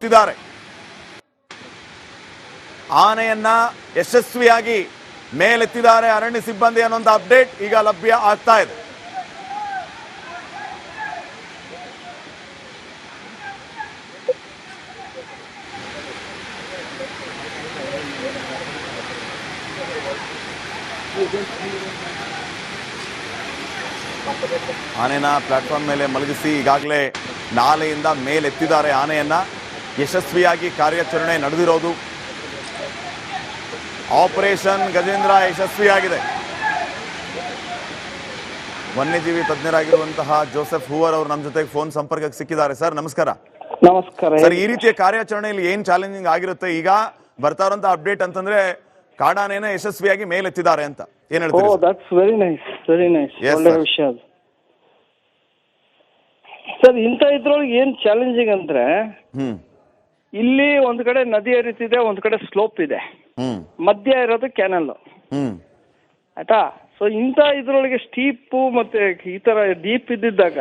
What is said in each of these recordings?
ಎತ್ತಿದ್ದಾರೆ. ಆನೆಯನ್ನ ಯಶಸ್ವಿಯಾಗಿ ಮೇಲೆತ್ತಿದ್ದಾರೆ ಅರಣ್ಯ ಸಿಬ್ಬಂದಿ ಅನ್ನೋಂಥ ಅಪ್ಡೇಟ್. ಈಗ ಲಭ್ಯ ಆಗ್ತಾ ಇದೆ. ಆನೆನ ಪ್ಲಾಟ್ಫಾರ್ಮ್ ಮೇಲೆ ಮಲಗಿಸಿ ಈಗಾಗಲೇ ನಾಲೆಯಿಂದ ಮೇಲೆತ್ತಿದ್ದಾರೆ ಆನೆಯನ್ನ. ಯಶಸ್ವಿಯಾಗಿ ಕಾರ್ಯಾಚರಣೆ ನಡೆದಿರೋದು. ಆಪರೇಷನ್ ಗಜೇಂದ್ರ ಯಶಸ್ವಿಯಾಗಿದೆ. ವನ್ಯಜೀವಿ ತಜ್ಞರಾಗಿರುವಂತಹ ಜೋಸೆಫ್ ಹೂವರ್ ಅವರು ನಮ್ಮ ಜೊತೆಗೆ ಫೋನ್ ಸಂಪರ್ಕಕ್ಕೆ ಸಿಕ್ಕಿದ್ದಾರೆ. ಸರ್ ನಮಸ್ಕಾರ. ನಮಸ್ಕಾರ. ಸರ್ ಈ ರೀತಿಯ ಕಾರ್ಯಾಚರಣೆಯಲ್ಲಿ ಏನ್ ಚಾಲೆಂಜಿಂಗ್ ಆಗಿರುತ್ತೆ? ಈಗ ಬರ್ತಾ ಇರುವಂತ ಅಪ್ಡೇಟ್ ಅಂತಂದ್ರೆ ಕಾಡಾನೇನ ಯಶಸ್ವಿಯಾಗಿ ಮೇಲೆತ್ತಿದ್ದಾರೆ ಅಂತ. ಏನ್ ಹೇಳ್ತೀರಿ sir? That's very nice very nice Yes, ಒಳ್ಳೆ sir. ವಿಷಯ ಅದು. ಸರ್ ಇಂಥ ಇದ್ರೊಳಗೆ ಏನ್ ಚಾಲೆಂಜಿಂಗ್ ಅಂದ್ರೆ ಹ್ಮ್. ಇಲ್ಲಿ ಒಂದ್ ಕಡೆ ನದಿ ಹರಿತಿದೆ ಒಂದ್ ಕಡೆ ಸ್ಲೋಪ್ ಇದೆ. ಹ್ಮ್. ಮಧ್ಯ ಇರೋದು ಕ್ಯಾನಲ್ ಹ್ಮ್. ಆಯ್ತಾ? ಸೊ ಇಂತ ಇದ್ರೊಳಗೆ ಸ್ಟೀಪ್ ಮತ್ತೆ ಈ ತರ ಡೀಪ್ ಇದ್ದಿದ್ದಾಗ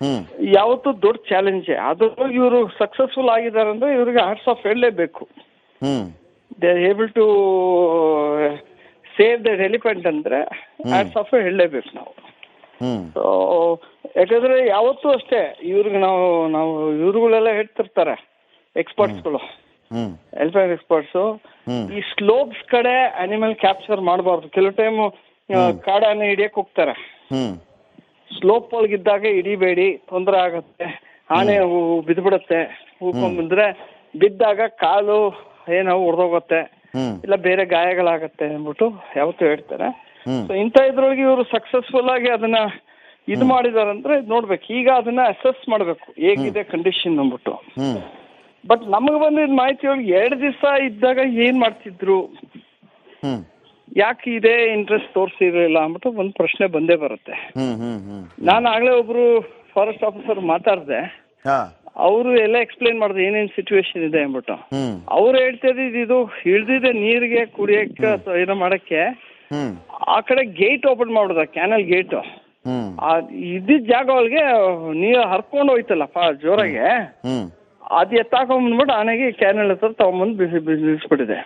ಹ್ಮ್. ಯಾವತ್ತೂ ದೊಡ್ಡ ಚಾಲೆಂಜ್ ಅದ್ರೊಳಗೆ ಇವರು ಸಕ್ಸಸ್ಫುಲ್ ಆಗಿದ್ದಾರೆ ಅಂದ್ರೆ ಇವ್ರಿಗೆ ಹಾರ್ಟ್ಸ್ ಆಫ್ ಹೇಳಲೇಬೇಕು. ಹ್ಮ್. They are able to save the elephant ಅಂದ್ರೆ ಹಾರ್ಟ್ಸ್ ಆಫ್ ಹೇಳಲೇಬೇಕು ನಾವು. ಹ್ಮ್. ಸೊ ಯಾಕಂದ್ರೆ ಯಾವತ್ತೂ ಅಷ್ಟೇ ಇವ್ರಿಗೆ ನಾವು ನಾವು ಇವ್ರುಗಳೆಲ್ಲ ಹೇಳ್ತಿರ್ತಾರೆ. ಎಕ್ಸ್ಪರ್ಟ್ಸ್ಗಳು ಎಲಿಫೆಂಟ್ ಎಕ್ಸ್ಪರ್ಟ್ಸ್. ಈ ಸ್ಲೋಪ್ಸ್ ಕಡೆ ಅನಿಮಲ್ ಕ್ಯಾಪ್ಚರ್ ಮಾಡಬಾರ್ದು. ಕೆಲವು ಟೈಮ್ ಕಾಡಾನೆ ಹಿಡಿಯಕ್ ಹೋಗ್ತಾರೆ. ಸ್ಲೋಪ್ ಒಳಗಿದ್ದಾಗ ಹಿಡಿಬೇಡಿ ತೊಂದರೆ ಆಗತ್ತೆ. ಆನೆ ಬಿದ್ಬಿಡತ್ತೆ. ಹೂಕೊಂಡ್ಬಂದ್ರೆ ಬಿದ್ದಾಗ ಕಾಲು ಏನೋ ಹೊಡೆದೋಗತ್ತೆ ಇಲ್ಲ ಬೇರೆ ಗಾಯಗಳಾಗತ್ತೆ ಅಂದ್ಬಿಟ್ಟು ಯಾವತ್ತೂ ಹೇಳ್ತಾರೆ. ಸೊ ಇಂಥ ಇದ್ರೊಳಗೆ ಇವರು ಸಕ್ಸಸ್ಫುಲ್ ಆಗಿ ಅದನ್ನ ಇದು ಮಾಡಿದಾರಂದ್ರೆ ನೋಡ್ಬೇಕು. ಈಗ ಅದನ್ನ ಅಸೆಸ್ ಮಾಡ್ಬೇಕು. ಹೇಗಿದೆ ಕಂಡೀಷನ್ ಅಂದ್ಬಿಟ್ಟು. ಬಟ್ ನಮಗೆ ಬಂದಿದ್ ಮಾಹಿತಿ ಒಳಗೆ ಎರಡು ದಿವಸ ಇದ್ದಾಗ ಏನ್ ಮಾಡ್ತಿದ್ರು? ಯಾಕೆ ಇದೇ ಇಂಟ್ರೆಸ್ಟ್ ತೋರಿಸಿರ್ಲಿಲ್ಲ ಅಂದ್ಬಿಟ್ಟು ಒಂದು ಪ್ರಶ್ನೆ ಬಂದೇ ಬರುತ್ತೆ. ನಾನು ಆಗ್ಲೇ ಒಬ್ರು ಫಾರೆಸ್ಟ್ ಆಫೀಸರ್ ಮಾತಾಡಿದೆ. ಅವರು ಎಲ್ಲ ಎಕ್ಸ್ಪ್ಲೈನ್ ಮಾಡಿದ್ರು ಏನೇನ್ ಸಿಚುವೇಶನ್ ಇದೆ ಅಂದ್ಬಿಟ್ಟು. ಅವ್ರು ಇದ್ದ ಇದು ಹಿಡ್ದಿದೆ ನೀರಿಗೆ ಕುಡಿಯಕ್ಕೆ ಏನೋ ಮಾಡಕ್ಕೆ. ಆ ಕಡೆ ಗೇಟ್ ಓಪನ್ ಮಾಡುದ ಕ್ಯಾನಲ್ ಗೇಟ್ ಇದ್ದಿದ್ ಇದ್ದಿದ್ದ ಜಾಗ ಒಳಗೆ ನೀರು ಹರ್ಕೊಂಡು ಹೋಯ್ತಲ್ಲ ಜೋರಾಗೆ. ಅದು ಎತ್ತಾಕೊಂಡ್ಬಿಟ್ಟು ಆನೆಗೆ ಕ್ಯಾನಲ್ ಹತ್ರ ತಗೊಂಬಂದು ಬಿಸಿ ಬಿಸಿ ಬಿಸಿಬಿಟ್ಟಿದೆ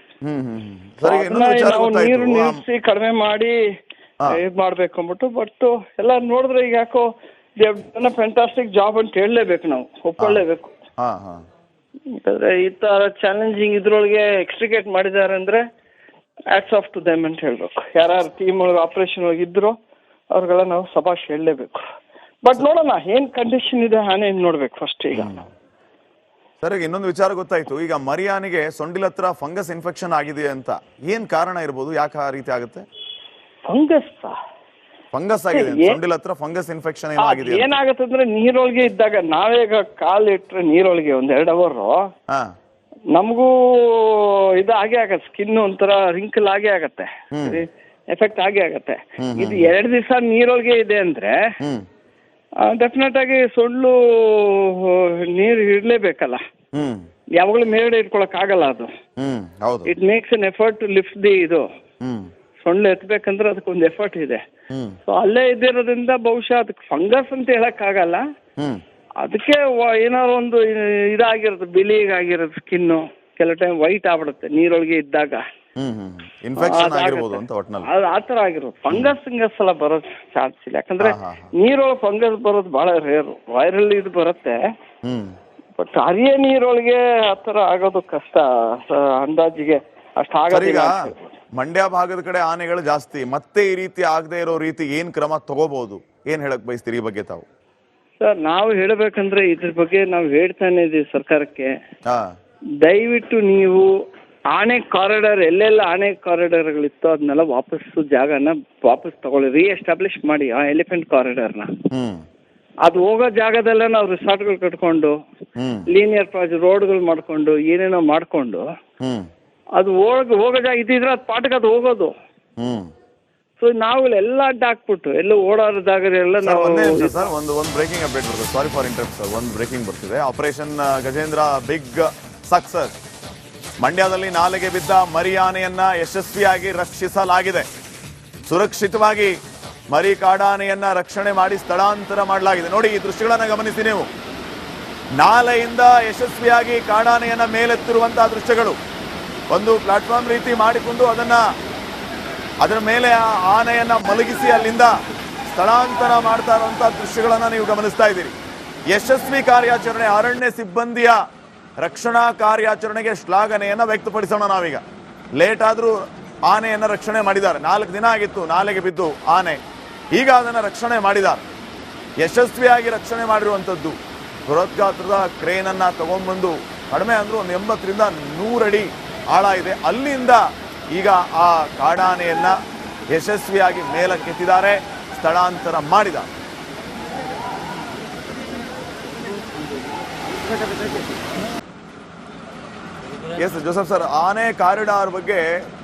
ನಾವು ನೀರು ನಿಲ್ಸಿ ನಿಲ್ಲಿಸಿ ಕಡಿಮೆ ಮಾಡಿ ಇದ್ ಮಾಡ್ಬೇಕು ಅಂದ್ಬಿಟ್ಟು ಬಟ್ ಎಲ್ಲ ನೋಡಿದ್ರೆ ಈಗ ಯಾಕೋ ಫ್ಯಾಂಟಾಸ್ಟಿಕ್ ಜಾಬ್ ಅಂತ ಹೇಳಲೇಬೇಕು ನಾವು. ಒಪ್ಕೊಳ್ಳೇಬೇಕು. ಯಾಕಂದ್ರೆ ಈ ತರ ಚಾಲೆಂಜಿಂಗ್ ಇದ್ರೊಳಗೆ ಎಕ್ಸ್ಟ್ರಿಕೇಟ್ ಮಾಡಿದ್ದಾರೆ ಅಂದ್ರೆ ಆಟ್ಸ್ ಆಫ್ ಟು ದೆಮ್ ಅಂತ ಹೇಳ್ಬೇಕು. ಯಾರ್ಯಾರು ಟೀಮ್ ಒಳಗೆ ಆಪರೇಷನ್ ಒಳಗೆ ಇದ್ರು ಅವ್ರಿಗೆಲ್ಲ ನಾವು ಸಭಾಷ್ ಹೇಳಲೇಬೇಕು. ಬಟ್ ನೋಡೋಣ ಏನ್ ಕಂಡೀಷನ್ ಇದೆ ಆನೆ ನೋಡ್ಬೇಕು ಫಸ್ಟ್ ಈಗ. ಸರ್ ಈಗ ಇನ್ನೊಂದು ವಿಚಾರ ಗೊತ್ತಾಯ್ತು. ಈಗ ಮರಿಯಾನಿಗೆ ಸೊಂಡಿಲ ಹತ್ರ ಫಂಗಸ್ ಇನ್ಫೆಕ್ಷನ್ ಆಗಿದೆ ಅಂತ ಏನ್ ಕಾರಣ ಇರ್ಬೋದು? ಯಾಕೆ ಆ ರೀತಿ ಆಗುತ್ತೆ? ಫಂಗಸ್ ಫಂಗಸ್ ಆಗಿದೆ ಸೊಂಡಿಲ ಹತ್ರ ಫಂಗಸ್ ಇನ್ಫೆಕ್ಷನ್ ಏನಾಗಿದೆ. ಏನಾಗುತ್ತೆ ಅಂದ್ರೆ ನೀರೊಳಗೆ ಇದ್ದಾಗ ನಾವೇಗ ಕಾಲ್ ಇಟ್ರೆ ನೀರೊಳಗೆ ಒಂದ್ ಎರಡು ಅವರ್ ಹಾ. ನಮಗೂ ಇದು ಆಗೇ ಆಗತ್ತೆ. ಸ್ಕಿನ್ ಒಂಥರ ರಿಂಕಲ್ ಆಗೇ ಆಗತ್ತೆ. ಎಫೆಕ್ಟ್ ಆಗೇ ಆಗತ್ತೆ. ಇದು ಎರಡು ದಿವಸ ನೀರೊಳಗೆ ಇದೆ ಅಂದ್ರೆ ಡೆಫಿನೆಟ್ ಆಗಿ ಸೊಳ್ಳು ನೀರು ಇಡಲೇಬೇಕಲ್ಲ. ಯಾವಾಗಲೂ ಮೇಲ್ಗಡೆ ಇಟ್ಕೊಳಕ್ ಆಗಲ್ಲ ಅದು it makes an effort to lift the ಇದು. ಸೊಳ್ಳೆ ಎತ್ತಬೇಕಂದ್ರೆ ಅದಕ್ಕೊಂದು ಎಫರ್ಟ್ ಇದೆ. ಸೊ ಅಲ್ಲೇ ಇದ್ದಿರೋದ್ರಿಂದ ಬಹುಶಃ ಅದಕ್ಕೆ ಫಂಗಸ್ ಅಂತ ಹೇಳಕ್ ಆಗಲ್ಲ ಅದಕ್ಕೆ ಏನಾದ್ರು ಒಂದು ಇದಾಗಿರೋದು ಇದಾಗಿರುತ್ತೆ ಬಿಳಿಗಾಗಿರುತ್ತೆ ಸ್ಕಿನ್ನು ಕೆಲವು ಟೈಮ್ ವೈಟ್ ಆಗ್ಬಿಡುತ್ತೆ ನೀರೊಳಗೆ ಇದ್ದಾಗ. ಇನ್ಫೆಕ್ಷನ್. ಆಗಿರ್ಬೋದು ಅಂತ ಒಟ್ನಲ್ಲಿ. ಅದು ಆ ಥರ ಆಗಿರೋದು ಫಂಗಸ್ ಫಂಗಸ್ ಎಲ್ಲ ಬರೋ ಚಾನ್ಸ್ ಇಲ್ಲ. ಯಾಕಂದ್ರೆ. ನೀರೊಳಗೆ ಫಂಗಸ್ ಬರೋದು ಬಹಳ ರೇರ್ ವೈರಲ್ ಇದು ಬರುತ್ತೆ. ಬಟ್ ಅರಿಯ ನೀರೊಳಗೆ ಆ ಥರ ಆಗೋದು ಕಷ್ಟ. ಅಂದಾಜಿಗೆ ಅಷ್ಟು ಈಗ ಆಗೋದಿಲ್ಲ ಹೇಳ್ಬೋದು. ಮಂಡ್ಯ ಭಾಗದ ಕಡೆ ಆನೆಗಳು ಜಾಸ್ತಿ. ಮತ್ತೆ ಈ ರೀತಿ ಆಗದೆ ಇರೋ ರೀತಿ ಏನ್ ಕ್ರಮ ತಗೋಬಹುದು ಏನ್ ಹೇಳಕ್ ಬಯಸ್ತೀರಿ ಈ ಬಗ್ಗೆ ತಾವು? ಸರ್ ನಾವು ಹೇಳಬೇಕಂದ್ರೆ ಇದ್ರ ಬಗ್ಗೆ ನಾವು ಹೇಳ್ತಾನೆ ಇದೀವಿ ಸರ್ಕಾರಕ್ಕೆ. ಹಾ. ದಯವಿಟ್ಟು ನೀವು ಆನೆ ಕಾರಿಡಾರ್ ಎಲ್ಲೆಲ್ಲ ಆನೆ ಕಾರಿಡಾರ್ಗಳಿತ್ತು ಅದನ್ನೆಲ್ಲ ವಾಪಸ್ ಜಾಗನ ವಾಪಸ್ ತಗೊಳ್ಳಿ ರೀ ಎಸ್ಟಾಬ್ಲಿಷ್ ಮಾಡಿ ಆ ಎಲಿಫೆಂಟ್ ಕಾರಿಡಾರ್ನ ಅದು ಹೋಗೋ ಜಾಗದಲ್ಲ ನಾವು ರಿಸಾರ್ಟ್ಗಳು ಕಟ್ಕೊಂಡು ಲೀನಿಯರ್ ಪ್ರಾಜೆಕ್ಟ್ ರೋಡ್ಗಳು ಮಾಡ್ಕೊಂಡು ಏನೇನೋ ಮಾಡ್ಕೊಂಡು ಅದು ಹೋಗ ಹೋಗೋ ಜಾಗ ಇದ್ದಿದ್ರೆ ಅದು ಪಾಠಕ್ಕೆ ಅದು ಹೋಗೋದು. ಸೊ ನಾವು ಎಲ್ಲ ಅಡ್ಡ ಹಾಕ್ಬಿಟ್ಟು ಎಲ್ಲ ಓಡಾಡೋ ಜಾಗದೆಲ್ಲ ಎಲ್ಲ ನಾವು ಸರ್ ಒಂದು ಒಂದು ಬ್ರೇಕಿಂಗ್ ಅಪ್ಡೇಟ್ ಬರ್ತದೆ. ಸಾರಿ ಫಾರ್ ಇಂಟರ್ಪ್ಟ್ ಸರ್ ಒಂದು ಬ್ರೇಕಿಂಗ್ ಬರ್ತಿದೆ. ಆಪರೇಷನ್ ಗಜೇಂದ್ರ ಬಿಗ್ ಸಕ್ಸಸ್ ಮಂಡ್ಯದಲ್ಲಿ ನಾಲೆಗೆ ಬಿದ್ದ ಮರಿಯಾನೆಯನ್ನ ಯಶಸ್ವಿಯಾಗಿ ರಕ್ಷಿಸಲಾಗಿದೆ. ಸುರಕ್ಷಿತವಾಗಿ ಮರಿ ಕಾಡಾನೆಯನ್ನ ರಕ್ಷಣೆ ಮಾಡಿ ಸ್ಥಳಾಂತರ ಮಾಡಲಾಗಿದೆ. ನೋಡಿ, ಈ ದೃಶ್ಯಗಳನ್ನ ಗಮನಿಸಿ ನೀವು. ನಾಲೆಯಿಂದ ಯಶಸ್ವಿಯಾಗಿ ಕಾಡಾನೆಯನ್ನ ಮೇಲೆತ್ತಿರುವಂತಹ ದೃಶ್ಯಗಳು. ಒಂದು ಪ್ಲಾಟ್ಫಾರ್ಮ್ ರೀತಿ ಮಾಡಿಕೊಂಡು ಅದನ್ನ ಅದರ ಮೇಲೆ ಆ ಆನೆಯನ್ನ ಮಲಗಿಸಿ ಅಲ್ಲಿಂದ ಸ್ಥಳಾಂತರ ಮಾಡ್ತಾ ಇರುವಂತಹ ದೃಶ್ಯಗಳನ್ನ ನೀವು ಗಮನಿಸ್ತಾ ಇದ್ದೀರಿ. ಯಶಸ್ವಿ ಕಾರ್ಯಾಚರಣೆ ಅರಣ್ಯ ಸಿಬ್ಬಂದಿಯ ರಕ್ಷಣಾ ಕಾರ್ಯಾಚರಣೆಗೆ ಶ್ಲಾಘನೆಯನ್ನು ವ್ಯಕ್ತಪಡಿಸೋಣ ನಾವೀಗ. ಲೇಟ್ ಆದರೂ ಆನೆಯನ್ನು ರಕ್ಷಣೆ ಮಾಡಿದ್ದಾರೆ. ನಾಲ್ಕು ದಿನ ಆಗಿತ್ತು, ನಾಲೆಗೆ ಬಿದ್ದು ಆನೆ. ಈಗ ಅದನ್ನು ರಕ್ಷಣೆ ಮಾಡಿದ್ದಾರೆ. ಯಶಸ್ವಿಯಾಗಿ ರಕ್ಷಣೆ ಮಾಡಿರುವಂಥದ್ದು. ಬೃಹತ್ ಗಾತ್ರದ ಕ್ರೇನನ್ನು ತಗೊಂಡ್ಬಂದು ಕಡಿಮೆ ಅಂದರೂ ಒಂದು ಎಂಬತ್ತರಿಂದ ನೂರಡಿ ಆಳ ಇದೆ. ಅಲ್ಲಿಂದ ಈಗ ಆ ಕಾಡಾನೆಯನ್ನು ಯಶಸ್ವಿಯಾಗಿ ಮೇಲಕ್ಕೆತ್ತಿದ್ದಾರೆ, ಸ್ಥಳಾಂತರ ಮಾಡಿದ್ದಾರೆ. ಎಸ್ ಜೋಸಫ್ ಸರ್ ಆನೆ ಕಾರಿಡಾರ್ ಬಗ್ಗೆ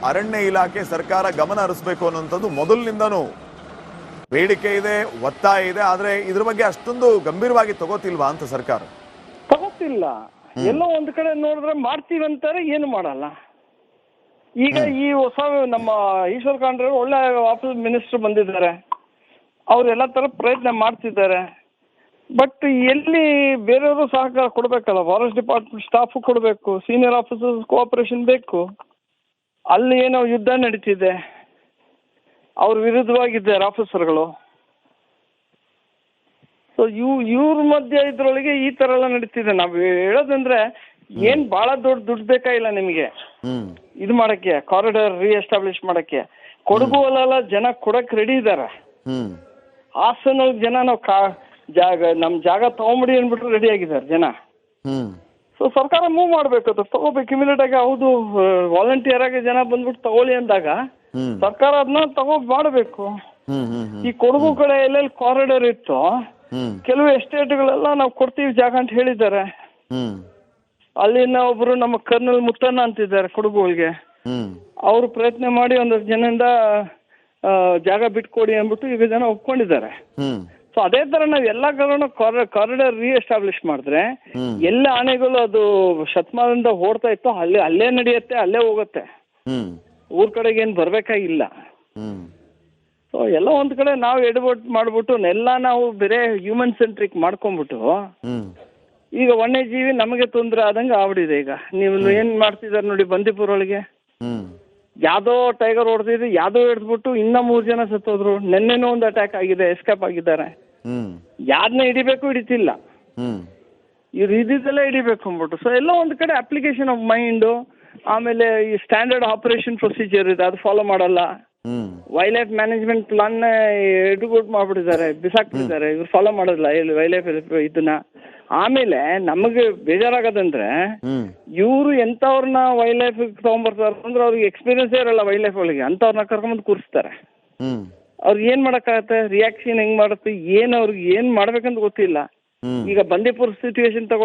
ಅರಣ್ಯ ಇಲಾಖೆ ಸರ್ಕಾರ ಗಮನ ಹರಿಸಬೇಕು ಅನ್ನುವಂಥದ್ದು ಮೊದಲಿನಿಂದನೂ ಬೇಡಿಕೆ ಇದೆ ಒತ್ತಾಯ ಇದೆ ಆದ್ರೆ ಇದ್ರ ಬಗ್ಗೆ ಅಷ್ಟೊಂದು ಗಂಭೀರವಾಗಿ ತಗೋತಿಲ್ವಾ ಅಂತ ಸರ್ಕಾರ? ತಗೋತಿಲ್ಲ. ಎಲ್ಲೋ ಒಂದ್ ಕಡೆ ನೋಡಿದ್ರೆ ಮಾಡ್ತೀವಿ ಅಂತಾರೆ ಏನು ಮಾಡಲ್ಲ. ಈಗ ಈ ಹೊಸ ನಮ್ಮ ಈಶ್ವರ್ ಖಂಡ್ರೆ ಒಳ್ಳೆ ಆಫೀಸ್ ಮಿನಿಸ್ಟರ್ ಬಂದಿದ್ದಾರೆ. ಅವ್ರು ಎಲ್ಲ ತರ ಪ್ರಯತ್ನ ಮಾಡ್ತಿದ್ದಾರೆ. ಬಟ್ ಎಲ್ಲಿ ಬೇರೆಯವರು ಸಹಕಾರ ಕೊಡಬೇಕಲ್ಲ? ಫಾರೆಸ್ಟ್ ಡಿಪಾರ್ಟ್ಮೆಂಟ್ ಸ್ಟಾಫು ಕೊಡಬೇಕು ಸೀನಿಯರ್ ಆಫೀಸರ್ಸ್ ಕೋಆಪರೇಷನ್ ಬೇಕು. ಅಲ್ಲಿ ಏನೋ ಯುದ್ಧ ನಡೀತಿದೆ. ಅವ್ರ ವಿರುದ್ಧವಾಗಿದ್ದಾರೆ ಆಫೀಸರ್ಗಳು ಸೊ ಇವ್ ಇವ್ರ ಮಧ್ಯೆ ಇದ್ರೊಳಗೆ ಈ ತರ ಎಲ್ಲ ನಡೀತಿದೆ. ನಾವು ಹೇಳೋದಂದ್ರೆ ಏನ್ ಬಹಳ ದೊಡ್ಡ ದುಡ್ಡು ಬೇಕಾಗಿಲ್ಲ ನಿಮಗೆ? ಇದ್ ಮಾಡಕ್ಕೆ ಕಾರಿಡಾರ್ ರಿಎಸ್ಟಾಬ್ಲಿಷ್ ಮಾಡಕ್ಕೆ. ಕೊಡಗು ಅಲ್ಲೆಲ್ಲ ಜನ ಕೊಡಕ್ ರೆಡಿ ಇದಾರೆ. ಹಾಸನ ಜನ ನಾವು ಜಾಗ ನಮ್ ಜಾಗ ತಗೊಂಬಿಡಿ ಅಂದ್ಬಿಟ್ರೆ ರೆಡಿ ಆಗಿದ್ದಾರೆ ಜನ. ಸೊ ಸರ್ಕಾರ ಮೂವ್ ಮಾಡ್ಬೇಕು ಅದು. ತಗೋಬೇಕು ಇಮಿಡಿಯೇಟ್ ಆಗಿ ಹೌದು ವಾಲಂಟಿಯರ್ ಆಗಿ ಜನ ಬಂದ್ಬಿಟ್ಟು ತಗೊಳ್ಳಿ ಅಂದಾಗ ಸರ್ಕಾರ ಅದನ್ನ ತಗೋ ಮಾಡಬೇಕು. ಈ ಕೊಡಗು ಕಡೆ ಎಲ್ಲೆಲ್ಲಿ ಕಾರಿಡಾರ್ ಇತ್ತು ಕೆಲವು ಎಸ್ಟೇಟ್ಗಳೆಲ್ಲ ನಾವು ಕೊಡ್ತೀವಿ ಜಾಗ ಅಂತ ಹೇಳಿದ್ದಾರೆ. ಅಲ್ಲಿನ ಒಬ್ರು ನಮ್ಮ ಕರ್ನಲ್ ಮುತ್ತಣ್ಣ ಅಂತಿದ್ದಾರೆ ಕೊಡಗುಗಳಿಗೆ ಅವ್ರು ಅವರು ಪ್ರಯತ್ನ ಮಾಡಿ ಒಂದಷ್ಟು ಜನದಿಂದ ಜಾಗ ಬಿಟ್ಕೊಡಿ ಅಂದ್ಬಿಟ್ಟು ಈಗ ಜನ ಒಪ್ಕೊಂಡಿದ್ದಾರೆ. ಸೊ ಅದೇ ತರ ನಾವು ಎಲ್ಲ ಕಡೆನೂ ಕಾರಿಡಾರ್ ರೀಎಸ್ಟಾಬ್ಲಿಷ್ ಮಾಡಿದ್ರೆ. ಎಲ್ಲ ಆನೆಗಳು ಅದು ಶತಮಾನದಿಂದ ಓಡ್ತಾ ಇತ್ತು ಅಲ್ಲೇ ಅಲ್ಲೇ ನಡೆಯುತ್ತೆ ಅಲ್ಲೇ ಹೋಗುತ್ತೆ. ಊರ್ ಕಡೆಗೆ ಏನ್ ಬರ್ಬೇಕಾಗಿಲ್ಲ. ಸೊ ಎಲ್ಲ ಒಂದ್ ಕಡೆ ನಾವು ಎಡವಟ್ ಮಾಡ್ಬಿಟ್ಟು ಎಲ್ಲ ನಾವು ಬೇರೆ ಹ್ಯೂಮನ್ ಸೆಂಟ್ರಿಕ್ ಮಾಡ್ಕೊಂಡ್ಬಿಟ್ಟು ಈಗ ವನ್ಯಜೀವಿ ನಮಗೆ ತೊಂದರೆ ಆದಂಗೆ ಆಬಿಡಿದೆ ಈಗ. ನೀವು ಏನ್ ಮಾಡ್ತಿದಾರೆ ನೋಡಿ ಬಂದೀಪುರ ಒಳಗೆ? ಯಾವ್ದೋ ಟೈಗರ್ ಹೊಡೆದಿದ್ದು ಯಾವ್ದೋ ಹಿಡಿದ್ಬಿಟ್ಟು ಇನ್ನ ಮೂರ್ ಜನ ಸತ್ತೋದ್ರು. ನೆನ್ನೆನೂ ಒಂದು ಅಟ್ಯಾಕ್ ಆಗಿದೆ ಎಸ್ಕೇಪ್ ಆಗಿದ್ದಾರೆ. ಯಾರನ್ನ ಹಿಡಿಬೇಕು ಹಿಡಿತಿಲ್ಲ. ಇವ್ರು ಇದ್ದಿದ್ದೆಲ್ಲ ಹಿಡಿಬೇಕು ಅಂದ್ಬಿಟ್ಟು. ಸೊ ಎಲ್ಲ ಒಂದು ಕಡೆ ಅಪ್ಲಿಕೇಶನ್ ಆಫ್ ಮೈಂಡು ಆಮೇಲೆ ಈ ಸ್ಟ್ಯಾಂಡರ್ಡ್ ಆಪರೇಷನ್ ಪ್ರೊಸೀಜರ್ ಇದೆ ಅದು ಫಾಲೋ ಮಾಡಲ್ಲ. ವೈಲ್ಡ್ ಲೈಫ್ ಮ್ಯಾನೇಜ್ಮೆಂಟ್ ಪ್ಲಾನ್ ಎಡುಗುಟ್ ಮಾಡ್ಬಿಟ್ಟಿದ್ದಾರೆ ಬಿಸಾಕ್ಬಿಟ್ಟಿದ್ದಾರೆ. ಇವ್ರು ಫಾಲೋ ಮಾಡೋದಿಲ್ಲ ವೈಲ್ಡ್ ಲೈಫ್ ಇದನ್ನ. ಆಮೇಲೆ ನಮಗೆ ಬೇಜಾರಾಗದಂದ್ರೆ ಇವರು ಎಂಥವ್ರನ್ನ ವೈಲ್ಡ್ ಲೈಫ್ ತಗೊಂಡ್ಬರ್ತಾರೆ ಅಂದ್ರೆ ಅವ್ರಿಗೆ ಎಕ್ಸ್ಪೀರಿಯನ್ಸೇ ಇರಲ್ಲ ವೈಲ್ಡ್ ಲೈಫ್ ಒಳಗೆ. ಅಂತವ್ರನ್ನ ಕರ್ಕೊಂಬಂದು ಕೂರಿಸ್ತಾರೆ. ಅವ್ರಿಗೆ ಏನ್ ಮಾಡಕ್ಕಾಗತ್ತೆ? ರಿಯಾಕ್ಷನ್ ಹೆಂಗ್ ಮಾಡುತ್ತೆ? ಏನ್ ಅವ್ರಿಗೆ ಏನ್ ಮಾಡ್ಬೇಕಂತ ಗೊತ್ತಿಲ್ಲ. ಈಗ ಬಂದೀಪುರ ಸಿಚುವೇಶನ್ ತಗೋ